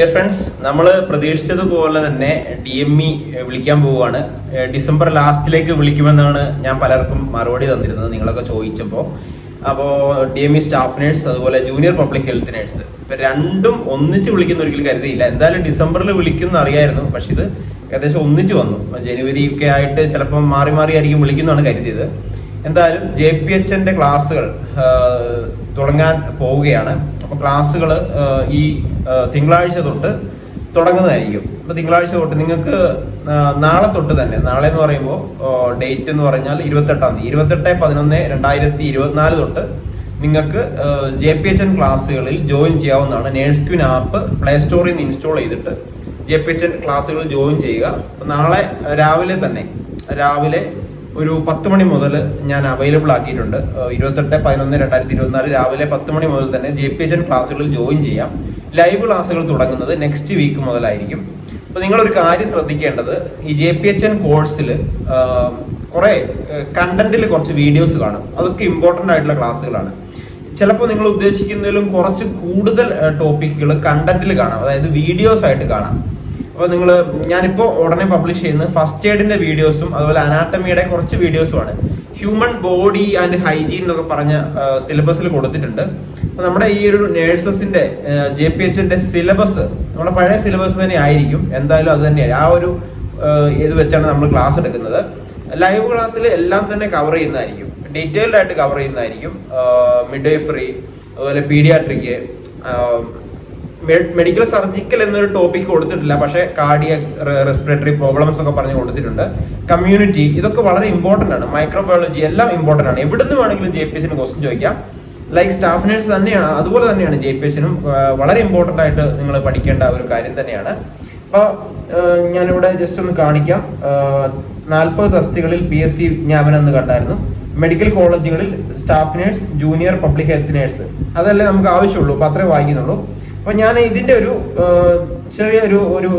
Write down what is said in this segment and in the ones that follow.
Dear friends നമ്മൾ പ്രതീക്ഷിച്ചതുപോലെ തന്നെ ഡി എം ഇ വിളിക്കാൻ പോവുകയാണ്. ഡിസംബർ ലാസ്റ്റിലേക്ക് വിളിക്കുമെന്നാണ് ഞാൻ പലർക്കും മറുപടി തന്നിരുന്നത്. നിങ്ങളൊക്കെ ചോദിച്ചപ്പോൾ അപ്പോൾ D M E staff nurse അതുപോലെ ജൂനിയർ പബ്ലിക് ഹെൽത്ത് നേഴ്സ് ഇപ്പം രണ്ടും ഒന്നിച്ച് വിളിക്കുന്ന ഒരിക്കലും കരുതിയില്ല. എന്തായാലും ഡിസംബറിൽ വിളിക്കുന്ന അറിയായിരുന്നു. പക്ഷേ ഇത് ഏകദേശം ഒന്നിച്ച് വന്നു. ജനുവരി ഒക്കെ ആയിട്ട് ചിലപ്പം മാറി മാറി ആയിരിക്കും വിളിക്കുന്നതാണ് കരുതിയത്. എന്തായാലും ജെ പി എച്ചിന്റെ ക്ലാസ്സുകൾ തുടങ്ങാൻ പോവുകയാണ്. അപ്പൊ ക്ലാസ്സുകൾ ഈ തിങ്കളാഴ്ച തൊട്ട് തുടങ്ങുന്നതായിരിക്കും. അപ്പൊ തിങ്കളാഴ്ച തൊട്ട് നിങ്ങൾക്ക് നാളെ തൊട്ട് തന്നെ നാളെ എന്ന് പറയുമ്പോൾ ഡേറ്റ് എന്ന് പറഞ്ഞാൽ ഇരുപത്തെട്ടാം തീയതി ഇരുപത്തെട്ട് പതിനൊന്ന് രണ്ടായിരത്തി ഇരുപത്തിനാല് തൊട്ട് നിങ്ങൾക്ക് ജെ പി എച്ച് എൻ ക്ലാസ്സുകളിൽ ജോയിൻ ചെയ്യാവുന്നതാണ്. നേഴ്സ് ക്യൂൻ ആപ്പ് പ്ലേ സ്റ്റോറിൽ നിന്ന് ഇൻസ്റ്റാൾ ചെയ്തിട്ട് ജെ പി എച്ച് എൻ ക്ലാസ്സുകൾ ജോയിൻ ചെയ്യുക. നാളെ രാവിലെ തന്നെ രാവിലെ ഒരു പത്ത് മണി മുതൽ ഞാൻ അവൈലബിൾ ആക്കിയിട്ടുണ്ട്. ഇരുപത്തെട്ട് പതിനൊന്ന് രണ്ടായിരത്തി ഇരുപത്തിനാല് രാവിലെ പത്ത് മണി മുതൽ തന്നെ ജെ പി എച്ച് എൻ ക്ലാസ്സുകളിൽ ജോയിൻ ചെയ്യാം. ലൈവ് ക്ലാസ്സുകൾ തുടങ്ങുന്നത് നെക്സ്റ്റ് വീക്ക് മുതലായിരിക്കും. അപ്പോൾ നിങ്ങളൊരു കാര്യം ശ്രദ്ധിക്കേണ്ടത് ഈ ജെ പി എച്ച് എൻ കോഴ്സിൽ കുറേ കണ്ടന്റിൽ കുറച്ച് വീഡിയോസ് കാണും. അതൊക്കെ ഇമ്പോർട്ടന്റ് ആയിട്ടുള്ള ക്ലാസ്സുകളാണ്. ചിലപ്പോൾ നിങ്ങൾ ഉദ്ദേശിക്കുന്നതിലും കുറച്ച് കൂടുതൽ ടോപ്പിക്കുകൾ കണ്ടന്റിൽ കാണാം. അതായത് വീഡിയോസ് ആയിട്ട് കാണാം. അപ്പോൾ നിങ്ങൾ ഞാനിപ്പോൾ ഉടനെ പബ്ലിഷ് ചെയ്യുന്ന ഫസ്റ്റ് എയ്ഡിന്റെ വീഡിയോസും അതുപോലെ അനാട്ടമിയുടെ കുറച്ച് വീഡിയോസുമാണ് ഹ്യൂമൻ ബോഡി ആൻഡ് ഹൈജീൻ എന്നൊക്കെ പറഞ്ഞ സിലബസിൽ കൊടുത്തിട്ടുണ്ട്. അപ്പോൾ നമ്മുടെ ഈ ഒരു നേഴ്സസിന്റെ ജെ പി എച്ചിന്റെ സിലബസ് നമ്മുടെ പഴയ സിലബസ് തന്നെ ആയിരിക്കും. എന്തായാലും അത് തന്നെയാണ് ആ ഒരു ഇത് വെച്ചാണ് നമ്മൾ ക്ലാസ് എടുക്കുന്നത്. ലൈവ് ക്ലാസ്സിൽ എല്ലാം തന്നെ കവർ ചെയ്യുന്നതായിരിക്കും. ഡീറ്റെയിൽഡ് ആയിട്ട് കവർ ചെയ്യുന്നതായിരിക്കും. മിഡ് ഡേ ഫ്രീ അതുപോലെ പീഡിയാട്രിക് മെഡിക്കൽ സർജിക്കൽ എന്നൊരു ടോപ്പിക് കൊടുത്തിട്ടില്ല. പക്ഷേ കാർഡിയ റെസ്പിറേറ്ററി പ്രോബ്ലംസ് ഒക്കെ പറഞ്ഞു കൊടുത്തിട്ടുണ്ട്. കമ്മ്യൂണിറ്റി ഇതൊക്കെ വളരെ ഇമ്പോർട്ടന്റ് ആണ്. മൈക്രോബയോളജി എല്ലാം ഇമ്പോർട്ടന്റ് ആണ്. എവിടെ നിന്ന് വേണമെങ്കിലും ജെ പി എസിന് ക്വസ്റ്റ്യൻ ചോദിക്കാം. ലൈക്ക് സ്റ്റാഫ് നേഴ്സ് തന്നെയാണ്. അതുപോലെ തന്നെയാണ് ജെ പി എസിനും വളരെ ഇമ്പോർട്ടന്റ് ആയിട്ട് നിങ്ങൾ പഠിക്കേണ്ട ഒരു കാര്യം തന്നെയാണ്. അപ്പോൾ ഞാനിവിടെ ജസ്റ്റ് ഒന്ന് കാണിക്കാം. നാൽപ്പത് തസ്തികളിൽ പി എസ് സി വിജ്ഞാപനം എന്ന് കണ്ടായിരുന്നു. മെഡിക്കൽ കോളേജുകളിൽ staff nurse junior public health nurse അതല്ലേ നമുക്ക് ആവശ്യമുള്ളൂ. അപ്പോൾ അത്രേ വായിക്കുന്നുള്ളൂ. അപ്പോൾ ഞാൻ ഇതിന്റെ ഒരു ചെറിയ ചെറിയൊരു ഒരു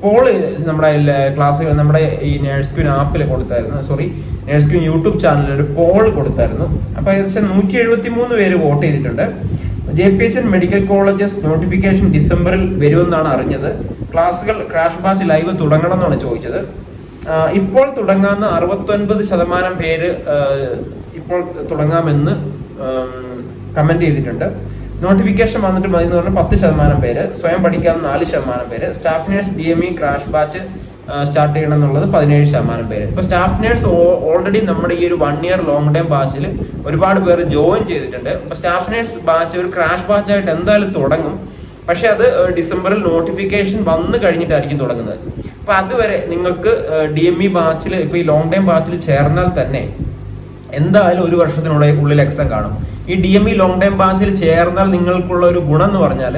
പോൾ നമ്മുടെ ക്ലാസ് നമ്മുടെ ഈ നേഴ്സ് ക്യൂൻ ആപ്പിൽ കൊടുത്തായിരുന്നു. സോറി നേഴ്സ് ക്യൂൻ യൂട്യൂബ് ചാനലിൽ ഒരു പോൾ കൊടുത്തായിരുന്നു. അപ്പോൾ ഏകദേശം നൂറ്റി എഴുപത്തി മൂന്ന് പേര് വോട്ട് ചെയ്തിട്ടുണ്ട്. J P H N medical colleges notification ഡിസംബറിൽ വരുമെന്നാണ് അറിഞ്ഞത്. ക്ലാസ്സുകൾ ക്രാഷ് ബാച്ച് ലൈവ് തുടങ്ങണം എന്നാണ് ചോദിച്ചത് ഇപ്പോൾ തുടങ്ങാവുന്ന അറുപത്തൊൻപത് ശതമാനം പേര് ഇപ്പോൾ തുടങ്ങാമെന്ന് കമന്റ് ചെയ്തിട്ടുണ്ട്. നോട്ടിഫിക്കേഷൻ വന്നിട്ട് മതി എന്ന് പറഞ്ഞാൽ പത്ത് ശതമാനം പേര് സ്വയം പഠിക്കാൻ നാല് ശതമാനം പേര് staff nurse D M E crash batch start ചെയ്യണം എന്നുള്ളത് പതിനേഴ് ശതമാനം പേര്. ഇപ്പൊ സ്റ്റാഫ് നേഴ്സ് ഓൾറെഡി നമ്മുടെ ഈ ഒരു വൺ ഇയർ ലോങ് ടൈം ബാച്ചിൽ ഒരുപാട് പേര് ജോയിൻ ചെയ്തിട്ടുണ്ട്. അപ്പൊ സ്റ്റാഫ് നേഴ്സ് ബാച്ച് ഒരു ക്രാഷ് ബാച്ച് ആയിട്ട് എന്തായാലും തുടങ്ങും. പക്ഷെ അത് ഡിസംബറിൽ നോട്ടിഫിക്കേഷൻ വന്നു കഴിഞ്ഞിട്ടായിരിക്കും തുടങ്ങുന്നത്. അപ്പൊ അതുവരെ നിങ്ങൾക്ക് ഡി എം ഇ ബാച്ചിൽ ഇപ്പൊ ഈ ലോങ് ടൈം ബാച്ചിൽ ചേർന്നാൽ തന്നെ എന്തായാലും ഒരു വർഷത്തിനുള്ളിൽ ഉള്ളിൽ എക്സാം കാണും. ഈ D M E long time ബാച്ചിൽ ചേർന്നാൽ നിങ്ങൾക്കുള്ള ഒരു ഗുണം എന്ന് പറഞ്ഞാൽ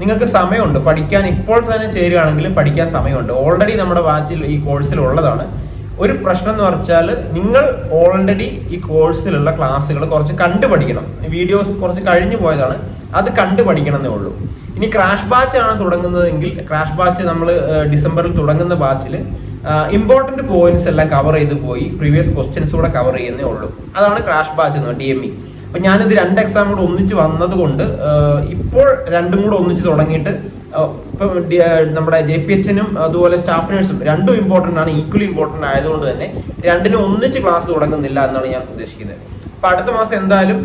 നിങ്ങൾക്ക് സമയമുണ്ട്. പഠിക്കാൻ ഇപ്പോൾ തന്നെ ചേരുകയാണെങ്കിൽ പഠിക്കാൻ സമയമുണ്ട്. ഓൾറെഡി നമ്മുടെ ബാച്ചിൽ ഈ കോഴ്സിൽ ഉള്ളതാണ്. ഒരു പ്രശ്നം എന്ന് വെച്ചാൽ നിങ്ങൾ ഓൾറെഡി ഈ കോഴ്സിലുള്ള ക്ലാസ്സുകൾ കുറച്ച് കണ്ടു പഠിക്കണം വീഡിയോസ് കുറച്ച് കഴിഞ്ഞു പോയതാണ്. അത് കണ്ടു പഠിക്കണം എന്നേ ഉള്ളൂ. ഇനി ക്രാഷ് ബാച്ച് ആണ് തുടങ്ങുന്നതെങ്കിൽ ക്രാഷ് ബാച്ച് നമ്മൾ ഡിസംബറിൽ തുടങ്ങുന്ന ബാച്ചിൽ ഇമ്പോർട്ടന്റ് പോയിന്റ്സ് എല്ലാം കവർ ചെയ്ത് പോയി. പ്രീവിയസ് ക്വസ്റ്റ്യൻസ് കൂടെ കവർ ചെയ്യുന്നേ ഉള്ളൂ. അതാണ് ക്രാഷ് ബാച്ച് എന്ന് ഡി എം ഇ അപ്പൊ ഞാനിത് രണ്ട് എക്സാം കൂടെ ഒന്നിച്ച് വന്നത് കൊണ്ട് ഇപ്പോൾ രണ്ടും കൂടെ ഒന്നിച്ച് തുടങ്ങിയിട്ട് ഇപ്പം നമ്മുടെ ജെ പി എച്ചിനും അതുപോലെ സ്റ്റാഫ് നേഴ്സും രണ്ടും ഇമ്പോർട്ടന്റ് ആണ് ഈക്വലി ഇമ്പോർട്ടന്റ് ആയതുകൊണ്ട് തന്നെ രണ്ടിനും ഒന്നിച്ച് ക്ലാസ് തുടങ്ങുന്നില്ല എന്നാണ് ഞാൻ ഉദ്ദേശിക്കുന്നത്. അപ്പൊ അടുത്ത മാസം എന്തായാലും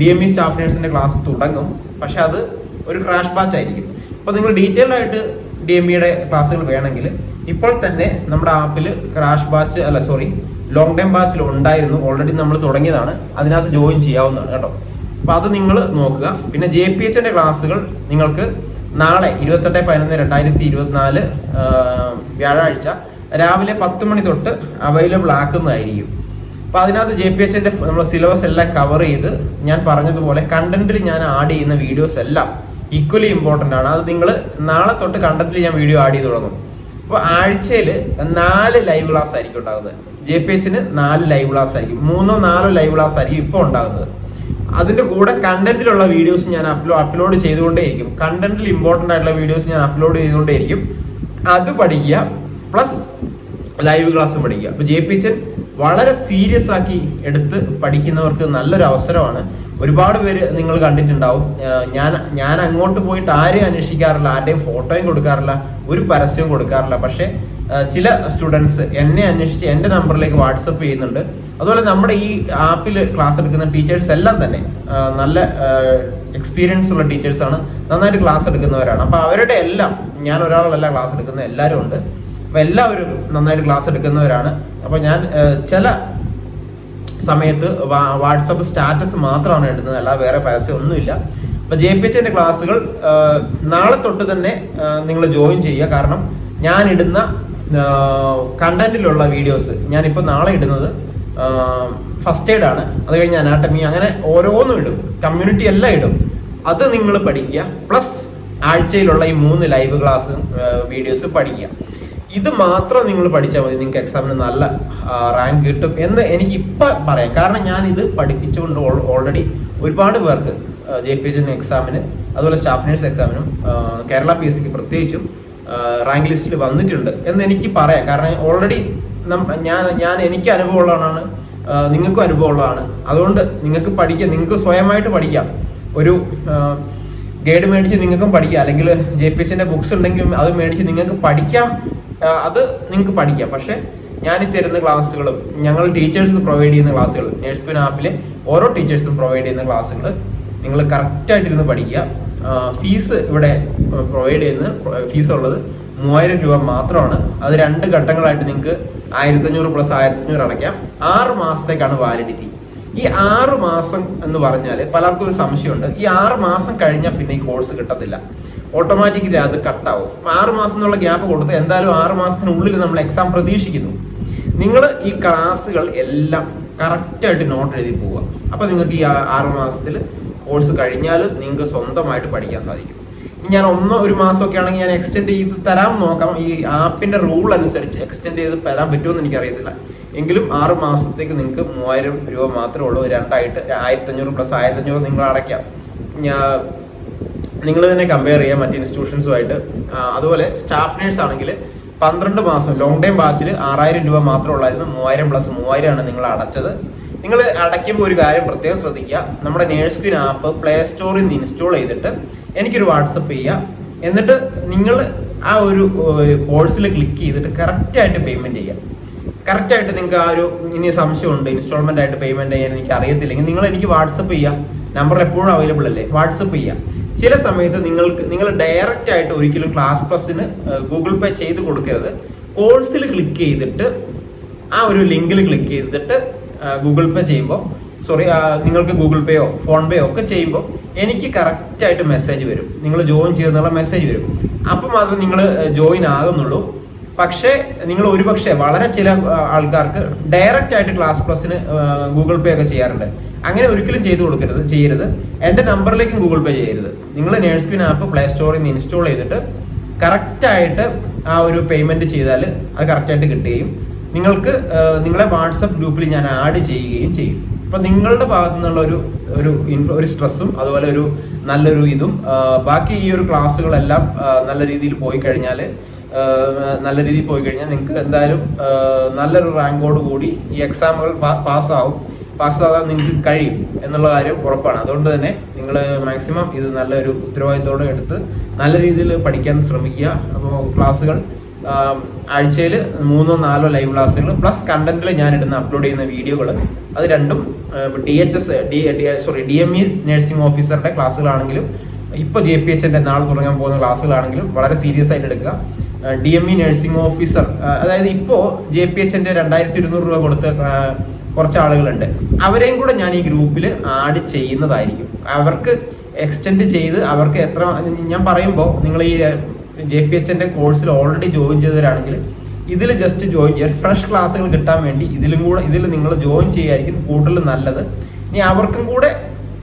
ഡി എം ഇ സ്റ്റാഫ് നേഴ്സിന്റെ ക്ലാസ് തുടങ്ങും. പക്ഷെ അത് ഒരു ക്രാഷ് ബാച്ച് ആയിരിക്കും. അപ്പൊ നിങ്ങൾ ഡീറ്റെയിൽ ആയിട്ട് ഡി എം ഇയുടെ ക്ലാസ്സുകൾ വേണമെങ്കിൽ ഇപ്പോൾ തന്നെ നമ്മുടെ ആപ്പിൽ ക്രാഷ് ബാച്ച് അല്ല സോറി ലോങ് ടൈം ബാച്ചിൽ ഉണ്ടായിരുന്നു. ഓൾറെഡി നമ്മൾ തുടങ്ങിയതാണ്. അതിനകത്ത് ജോയിൻ ചെയ്യാവുന്നതാണ് കേട്ടോ. അപ്പോൾ അത് നിങ്ങൾ നോക്കുക. പിന്നെ ജെ പി എച്ചിന്റെ ക്ലാസ്സുകൾ നിങ്ങൾക്ക് നാളെ ഇരുപത്തെട്ട് പതിനൊന്ന് രണ്ടായിരത്തി ഇരുപത്തിനാല് വ്യാഴാഴ്ച രാവിലെ പത്ത് മണി തൊട്ട് അവൈലബിൾ ആക്കുന്നതായിരിക്കും. അപ്പോൾ അതിനകത്ത് ജെ പി എച്ചിന്റെ നമ്മൾ സിലബസ് എല്ലാം കവർ ചെയ്ത് ഞാൻ പറഞ്ഞതുപോലെ കണ്ടന്റിൽ ഞാൻ ആഡ് ചെയ്യുന്ന വീഡിയോസ് എല്ലാം ഈക്വലി ഇമ്പോർട്ടന്റ് ആണ്. അത് നിങ്ങൾ നാളെ തൊട്ട് കണ്ടന്റിൽ ഞാൻ വീഡിയോ ആഡ് ചെയ്ത് തുടങ്ങും. അപ്പോൾ ആഴ്ചയിൽ നാല് ലൈവ് ക്ലാസ് ആയിരിക്കും ഉണ്ടാകുന്നത്. ജെ പി എച്ചിന് നാല് ലൈവ് ക്ലാസ് ആയിരിക്കും. മൂന്നോ നാലോ ലൈവ് ക്ലാസ് ആയിരിക്കും ഇപ്പോൾ ഉണ്ടാകുന്നത്. അതിന്റെ കൂടെ കണ്ടന്റിലുള്ള വീഡിയോസ് ഞാൻ അപ്ലോ അപ്ലോഡ് ചെയ്തുകൊണ്ടേയിരിക്കും. കണ്ടന്റിൽ ഇമ്പോർട്ടന്റ് ആയിട്ടുള്ള വീഡിയോസ് ഞാൻ അപ്ലോഡ് ചെയ്തുകൊണ്ടേയിരിക്കും. അത് പഠിക്കുക പ്ലസ് ലൈവ് ക്ലാസ് പഠിക്കുക. അപ്പോൾ ജെ പി എച്ച് വളരെ സീരിയസ് ആക്കി എടുത്ത് പഠിക്കുന്നവർക്ക് നല്ലൊരു അവസരമാണ് ഒരുപാട് പേര് നിങ്ങൾ കണ്ടിട്ടുണ്ടാവും. ഞാൻ ഞാൻ അങ്ങോട്ട് പോയിട്ട് ആരെയും അന്വേഷിക്കാറില്ല ആരുടെയും ഫോട്ടോയും കൊടുക്കാറില്ല ഒരു പരസ്യവും കൊടുക്കാറില്ല. പക്ഷേ ചില സ്റ്റുഡൻസ് എന്നെ അന്വേഷിച്ച് എന്റെ നമ്പറിലേക്ക് വാട്സപ്പ് ചെയ്യുന്നുണ്ട്. അതുപോലെ നമ്മുടെ ഈ ആപ്പിൽ ക്ലാസ് എടുക്കുന്ന ടീച്ചേഴ്സ് എല്ലാം തന്നെ നല്ല എക്സ്പീരിയൻസ് ഉള്ള ടീച്ചേഴ്സാണ് നന്നായിട്ട് ക്ലാസ് എടുക്കുന്നവരാണ്. അപ്പോൾ അവരുടെ എല്ലാം ഞാൻ ഒരാളല്ല ക്ലാസ് എടുക്കുന്ന എല്ലാവരും ഉണ്ട്. അപ്പോൾ എല്ലാവരും നന്നായിട്ട് ക്ലാസ് എടുക്കുന്നവരാണ്. അപ്പോൾ ഞാൻ ചില സമയത്ത് വാട്സപ്പ് സ്റ്റാറ്റസ് മാത്രമാണ് ഇടുന്നത് അല്ലാതെ വേറെ പരസ്യം ഒന്നുമില്ല. അപ്പൊ ജെ പി എച്ചിന്റെ ക്ലാസ്സുകൾ നാളെ തൊട്ട് തന്നെ നിങ്ങൾ ജോയിൻ ചെയ്യുക. കാരണം ഞാൻ ഇടുന്ന കണ്ടന്റിലുള്ള വീഡിയോസ് ഞാനിപ്പോൾ നാളെ ഇടുന്നത് ഫസ്റ്റ് എയ്ഡ് ആണ്. അത് കഴിഞ്ഞ് അനാട്ടമി അങ്ങനെ ഓരോന്നും ഇടും. കമ്മ്യൂണിറ്റി എല്ലാം ഇടും. അത് നിങ്ങൾ പഠിക്കുക. പ്ലസ് ആഴ്ചയിലുള്ള ഈ മൂന്ന് ലൈവ് ക്ലാസ് വീഡിയോസ് പഠിക്കുക. ഇത് മാത്രം നിങ്ങൾ പഠിച്ചാൽ മതി. നിങ്ങൾക്ക് എക്സാമിന് നല്ല റാങ്ക് കിട്ടും എന്ന് എനിക്ക് ഇപ്പം പറയാം. കാരണം ഞാൻ ഇത് പഠിപ്പിച്ചുകൊണ്ട് ഓൾറെഡി ഒരുപാട് പേർക്ക് ജെ പി എച്ച് എക്സാമിന് അതുപോലെ സ്റ്റാഫ് നേഴ്സ് എക്സാമിനും കേരള പി എസ് സിക്ക് പ്രത്യേകിച്ചും റാങ്ക് ലിസ്റ്റിൽ വന്നിട്ടുണ്ട് എന്ന് എനിക്ക് പറയാം. കാരണം ഓൾറെഡി ഞാൻ ഞാൻ എനിക്ക് അനുഭവമുള്ളതാണ് നിങ്ങൾക്കും അനുഭവമുള്ളതാണ് അതുകൊണ്ട് നിങ്ങൾക്ക് പഠിക്കാം. നിങ്ങൾക്ക് സ്വയമായിട്ട് പഠിക്കാം. ഒരു ഗൈഡ് മേടിച്ച് നിങ്ങൾക്കും പഠിക്കാം. അല്ലെങ്കിൽ ജെ പി എച്ചിന്റെ ബുക്സ് ഉണ്ടെങ്കിൽ അത് മേടിച്ച് നിങ്ങൾക്ക് പഠിക്കാം അത് നിങ്ങൾക്ക് പഠിക്കാം. പക്ഷെ ഞാൻ ഈ തരുന്ന ക്ലാസ്സുകളും ഞങ്ങൾ ടീച്ചേഴ്സ് പ്രൊവൈഡ് ചെയ്യുന്ന ക്ലാസ്സുകൾ നേഴ്സ് ക്വിൻ ആപ്പിലെ ഓരോ ടീച്ചേഴ്സും പ്രൊവൈഡ് ചെയ്യുന്ന ക്ലാസ്സുകൾ നിങ്ങൾ കറക്റ്റായിട്ടിരുന്ന് പഠിക്കുക. ഫീസ് ഇവിടെ പ്രൊവൈഡ് ചെയ്യുന്ന ഫീസ് ഉള്ളത് മൂവായിരം രൂപ മാത്രമാണ്. അത് രണ്ട് ഘട്ടങ്ങളായിട്ട് നിങ്ങൾക്ക് ആയിരത്തഞ്ഞൂറ് പ്ലസ് ആയിരത്തഞ്ഞൂറ് അടയ്ക്കാം. ആറ് മാസത്തേക്കാണ് വാലിഡിറ്റി ഈ ആറ് മാസം എന്ന് പറഞ്ഞാൽ പലർക്കും ഒരു സംശയമുണ്ട്. ഈ ആറ് മാസം കഴിഞ്ഞാൽ പിന്നെ ഈ കോഴ്സ് കിട്ടത്തില്ല. ഓട്ടോമാറ്റിക്കലി അത് കട്ടാവും. ആറ് മാസം എന്നുള്ള ഗ്യാപ്പ് കൊടുത്ത് എന്തായാലും ആറ് മാസത്തിനുള്ളിൽ നമ്മൾ എക്സാം പ്രതീക്ഷിക്കുന്നു. നിങ്ങൾ ഈ ക്ലാസ്സുകൾ എല്ലാം കറക്റ്റായിട്ട് നോട്ട് എഴുതി പോവുക. അപ്പോൾ നിങ്ങൾക്ക് ഈ ആറ് മാസത്തിൽ കോഴ്സ് കഴിഞ്ഞാൽ നിങ്ങൾക്ക് സ്വന്തമായിട്ട് പഠിക്കാൻ സാധിക്കും. ഇനി ഞാൻ ഒന്നോ ഒരു മാസമൊക്കെ ആണെങ്കിൽ ഞാൻ എക്സ്റ്റെൻഡ് ചെയ്ത് തരാൻ നോക്കാം. ഈ ആപ്പിന്റെ റൂൾ അനുസരിച്ച് എക്സ്റ്റെൻഡ് ചെയ്ത് തരാൻ പറ്റുമെന്ന് എനിക്കറിയത്തില്ല. എങ്കിലും ആറ് മാസത്തേക്ക് നിങ്ങൾക്ക് മൂവായിരം രൂപ മാത്രമേ ഉള്ളൂ. രണ്ടായിട്ട് ആയിരത്തഞ്ഞൂറ് പ്ലസ് ആയിരത്തഞ്ഞൂറ് നിങ്ങൾ അടയ്ക്കാം. ഞാൻ നിങ്ങൾ തന്നെ കമ്പയർ ചെയ്യാം മറ്റ് ഇൻസ്റ്റിറ്റ്യൂഷൻസുമായിട്ട് അതുപോലെ സ്റ്റാഫ് നേഴ്സ് ആണെങ്കിൽ പന്ത്രണ്ട് മാസം ലോങ് ടൈം ബാച്ചിൽ ആറായിരം രൂപ മാത്രമേ ഉള്ളായിരുന്നു മൂവായിരം പ്ലസ് മൂവായിരമാണ് നിങ്ങൾ അടച്ചത്. നിങ്ങൾ അടയ്ക്കുമ്പോൾ ഒരു കാര്യം പ്രത്യേകം ശ്രദ്ധിക്കുക നമ്മുടെ നേഴ്സ് ക്വിൻ ആപ്പ് പ്ലേ സ്റ്റോറിൽ നിന്ന് ഇൻസ്റ്റാൾ ചെയ്തിട്ട് എനിക്കൊരു വാട്സപ്പ് ചെയ്യുക എന്നിട്ട് നിങ്ങൾ ആ ഒരു കോഴ്സിൽ ക്ലിക്ക് ചെയ്തിട്ട് കറക്റ്റായിട്ട് പേയ്മെന്റ് ചെയ്യുക കറക്റ്റായിട്ട് നിങ്ങൾക്ക് ആ ഒരു ഇനി സംശയമുണ്ട് ഇൻസ്റ്റാൾമെന്റ് ആയിട്ട് പേയ്മെന്റ് ചെയ്യാൻ എനിക്ക് അറിയത്തില്ലെങ്കിൽ നിങ്ങൾ എനിക്ക് വാട്സപ്പ് ചെയ്യുക നമ്പർ എപ്പോഴും അവൈലബിൾ അല്ലേ? വാട്സപ്പ് ചെയ്യാം. ചില സമയത്ത് നിങ്ങൾക്ക് നിങ്ങൾ ഡയറക്റ്റ് ആയിട്ട് ഒരിക്കലും ക്ലാസ് പ്ലസിന് ഗൂഗിൾ പേ ചെയ്ത് കൊടുക്കരുത്. കോഴ്സിൽ ക്ലിക്ക് ചെയ്തിട്ട് ആ ഒരു ലിങ്കിൽ ക്ലിക്ക് ചെയ്തിട്ട് ഗൂഗിൾ പേ ചെയ്യുമ്പോൾ സോറി നിങ്ങൾക്ക് ഗൂഗിൾ പേയോ ഫോൺ പേയോ ഒക്കെ ചെയ്യുമ്പോൾ എനിക്ക് കറക്റ്റായിട്ട് മെസ്സേജ് വരും. നിങ്ങൾ ജോയിൻ ചെയ്തെന്നുള്ള മെസ്സേജ് വരും. അപ്പം മാത്രമേ നിങ്ങൾ ജോയിൻ ആകുന്നുള്ളൂ. പക്ഷേ നിങ്ങൾ ഒരുപക്ഷെ വളരെ ചില ആൾക്കാർക്ക് ഡയറക്റ്റ് ആയിട്ട് ക്ലാസ് പ്ലസിന് ഗൂഗിൾ പേ ഒക്കെ ചെയ്യാറുണ്ട്. അങ്ങനെ ഒരിക്കലും ചെയ്തു കൊടുക്കരുത് ചെയ്യരുത്. എന്റെ നമ്പറിലേക്കും ഗൂഗിൾ പേ ചെയ്യരുത്. നിങ്ങൾ നേഴ്സ് ക്വിൻ ആപ്പ് പ്ലേ സ്റ്റോറിൽ നിന്ന് ഇൻസ്റ്റാൾ ചെയ്തിട്ട് കറക്റ്റായിട്ട് ആ ഒരു പേയ്മെന്റ് ചെയ്താൽ അത് കറക്റ്റായിട്ട് കിട്ടുകയും നിങ്ങൾക്ക് നിങ്ങളെ വാട്സപ്പ് ഗ്രൂപ്പിൽ ഞാൻ ആഡ് ചെയ്യുകയും ചെയ്യും. അപ്പൊ നിങ്ങളുടെ ഭാഗത്തു നിന്നുള്ള ഒരു ഒരു ഒരു സ്ട്രെസ്സും അതുപോലെ ഒരു നല്ലൊരു ഇതും ബാക്കി ഈ ഒരു ക്ലാസ്സുകളെല്ലാം നല്ല രീതിയിൽ പോയി കഴിഞ്ഞാൽ നല്ല രീതിയിൽ പോയി കഴിഞ്ഞാൽ നിങ്ങൾക്ക് എന്തായാലും നല്ലൊരു റാങ്കോട് കൂടി ഈ എക്സാമുകൾ പാസ്സാവും. പാസ്സാകാൻ നിങ്ങൾക്ക് കഴിയും എന്നുള്ള കാര്യം ഉറപ്പാണ്. അതുകൊണ്ട് തന്നെ നിങ്ങൾ മാക്സിമം ഇത് നല്ലൊരു ഉത്തരവാദിത്തോടെ എടുത്ത് നല്ല രീതിയിൽ പഠിക്കാൻ ശ്രമിക്കുക. അപ്പോൾ ക്ലാസ്സുകൾ ആഴ്ചയിൽ മൂന്നോ നാലോ ലൈവ് ക്ലാസ്സുകൾ പ്ലസ് കണ്ടന്റിൽ ഞാൻ ഇടുന്ന അപ്ലോഡ് ചെയ്യുന്ന വീഡിയോകൾ അത് രണ്ടും D H S D sorry D M E nursing ഓഫീസറുടെ ക്ലാസ്സുകളാണെങ്കിലും ഇപ്പോൾ ജെ പി എച്ചിന്റെ നാളെ തുടങ്ങാൻ പോകുന്ന ക്ലാസ്സുകളാണെങ്കിലും വളരെ സീരിയസ് ആയിട്ട് എടുക്കുക. D M E nursing officer അതായത് ഇപ്പോൾ ജെ പി എച്ചിന്റെ രണ്ടായിരത്തി ഇരുന്നൂറ് രൂപ കൊടുത്ത് കുറച്ച് ആളുകളുണ്ട് അവരെയും കൂടെ ഞാൻ ഈ ഗ്രൂപ്പിൽ ആഡ് ചെയ്യുന്നതായിരിക്കും. അവർക്ക് എക്സ്റ്റെൻഡ് ചെയ്ത് അവർക്ക് എത്ര ഞാൻ പറയുമ്പോൾ നിങ്ങൾ ഈ ജെ പി എച്ചിന്റെ കോഴ്സിൽ ഓൾറെഡി ജോയിൻ ചെയ്തവരാണെങ്കിൽ ഇതിൽ ജസ്റ്റ് ജോയിൻ ചെയ്യുക ഫ്രഷ് ക്ലാസ്സുകൾ കിട്ടാൻ വേണ്ടി ഇതിലും കൂടെ ഇതിൽ നിങ്ങൾ ജോയിൻ ചെയ്യായിരിക്കും കൂടുതൽ നല്ലത്. ഇനി അവർക്കും കൂടെ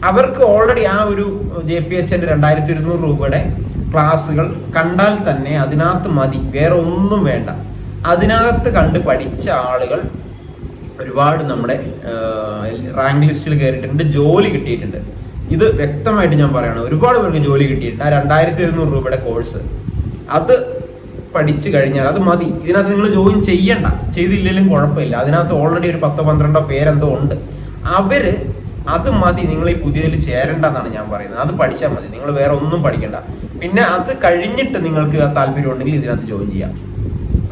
അവർക്ക് ഓൾറെഡി ആ ഒരു ജെ പി എച്ചിന്റെ രണ്ടായിരത്തി ഇരുന്നൂറ് രൂപയുടെ ക്ലാസ്സുകൾ കണ്ടാൽ തന്നെ അതിനകത്ത് മതി. വേറെ ഒന്നും വേണ്ട. അതിനകത്ത് കണ്ട് പഠിച്ച ആളുകൾ ഒരുപാട് നമ്മുടെ റാങ്ക് ലിസ്റ്റിൽ കയറിയിട്ടുണ്ട്. ജോലി കിട്ടിയിട്ടുണ്ട്. ഇത് വ്യക്തമായിട്ട് ഞാൻ പറയണം. ഒരുപാട് പേർക്ക് ജോലി കിട്ടിയിട്ടുണ്ട്. ആ രണ്ടായിരത്തി ഇരുന്നൂറ് രൂപയുടെ കോഴ്സ്. അത് പഠിച്ചു കഴിഞ്ഞാൽ അത് മതി. ഇതിനകത്ത് നിങ്ങൾ ജോയിൻ ചെയ്യണ്ട. ചെയ്തില്ലെങ്കിലും കുഴപ്പമില്ല. അതിനകത്ത് ഓൾറെഡി ഒരു പത്തോ പന്ത്രണ്ടോ പേരെന്തോ ഉണ്ട്. അവർ അത് മതി നിങ്ങൾ ഈ പുതിയതിൽ ചേരണ്ടെന്നാണ് ഞാൻ പറയുന്നത്. അത് പഠിച്ചാൽ മതി നിങ്ങൾ വേറെ ഒന്നും പഠിക്കണ്ട. പിന്നെ അത് കഴിഞ്ഞിട്ട് നിങ്ങൾക്ക് താല്പര്യം ഉണ്ടെങ്കിൽ ഇതിനകത്ത് ജോയിൻ ചെയ്യാം.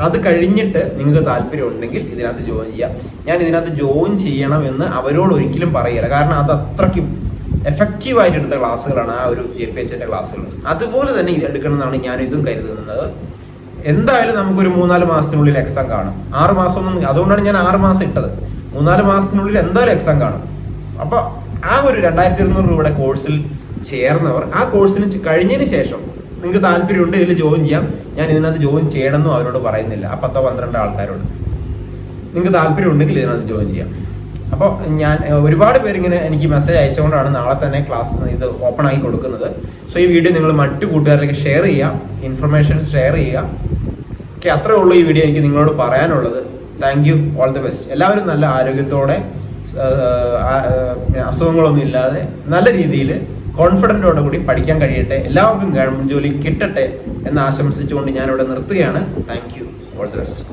അത് കഴിഞ്ഞിട്ട് നിങ്ങൾക്ക് താല്പര്യം ഉണ്ടെങ്കിൽ ഇതിനകത്ത് ജോയിൻ ചെയ്യാം. ഞാൻ ഇതിനകത്ത് ജോയിൻ ചെയ്യണം എന്ന് അവരോട് ഒരിക്കലും പറയില്ല. കാരണം അത് അത്രയ്ക്കും എഫക്റ്റീവ് ആയിട്ട് എടുത്ത ക്ലാസ്സുകളാണ് ആ ഒരു ജെ പി എച്ചിന്റെ ക്ലാസ്സുകൾ. അതുപോലെ തന്നെ ഇത് എടുക്കണമെന്നാണ് ഞാൻ ഇതും കരുതുന്നത്. എന്തായാലും നമുക്കൊരു മൂന്നാൽ മാസത്തിനുള്ളിൽ എക്സാം കാണും. ആറ് മാസം ഒന്നും അതുകൊണ്ടാണ് ഞാൻ ആറ് മാസം ഇട്ടത്. മൂന്നാൽ മാസത്തിനുള്ളിൽ എന്തായാലും എക്സാം കാണും. അപ്പൊ ആ ഒരു രണ്ടായിരത്തി ഇരുന്നൂറ് രൂപയുടെ കോഴ്സിൽ ചേർന്നവർ ആ കോഴ്സിന് കഴിഞ്ഞതിന് ശേഷം നിങ്ങൾക്ക് താല്പര്യമുണ്ട് ഇതിൽ ജോയിൻ ചെയ്യാം. ഞാൻ ഇതിനകത്ത് ജോയിൻ ചെയ്യണമെന്നും അവരോട് പറയുന്നില്ല. ആ പത്തോ പന്ത്രണ്ടോ ആൾക്കാരോട്. നിങ്ങൾക്ക് താല്പര്യം ഉണ്ടെങ്കിൽ ഇതിനകത്ത് ജോയിൻ ചെയ്യാം. അപ്പോൾ ഞാൻ ഒരുപാട് പേരിങ്ങനെ എനിക്ക് മെസ്സേജ് അയച്ചുകൊണ്ടാണ് നാളെ തന്നെ ക്ലാസ് ഇത് ഓപ്പൺ ആക്കി കൊടുക്കുന്നത്. സോ ഈ വീഡിയോ നിങ്ങൾ മറ്റു കൂട്ടുകാരിലേക്ക് ഷെയർ ചെയ്യാം. ഇൻഫർമേഷൻ ഷെയർ ചെയ്യുക ഓക്കെ അത്രേ ഉള്ളൂ ഈ വീഡിയോ എനിക്ക് നിങ്ങളോട് പറയാനുള്ളത്. Thank you all the best എല്ലാവരും നല്ല ആരോഗ്യത്തോടെ അസുഖങ്ങളൊന്നും ഇല്ലാതെ നല്ല രീതിയിൽ കോൺഫിഡന്റോടെ കൂടി പഠിക്കാൻ കഴിയട്ടെ എല്ലാവർക്കും ഗവൺമെന്റ് ജോലി കിട്ടട്ടെ എന്ന് ആശംസിച്ചുകൊണ്ട് ഞാനിവിടെ നിർത്തുകയാണ്. Thank you all the best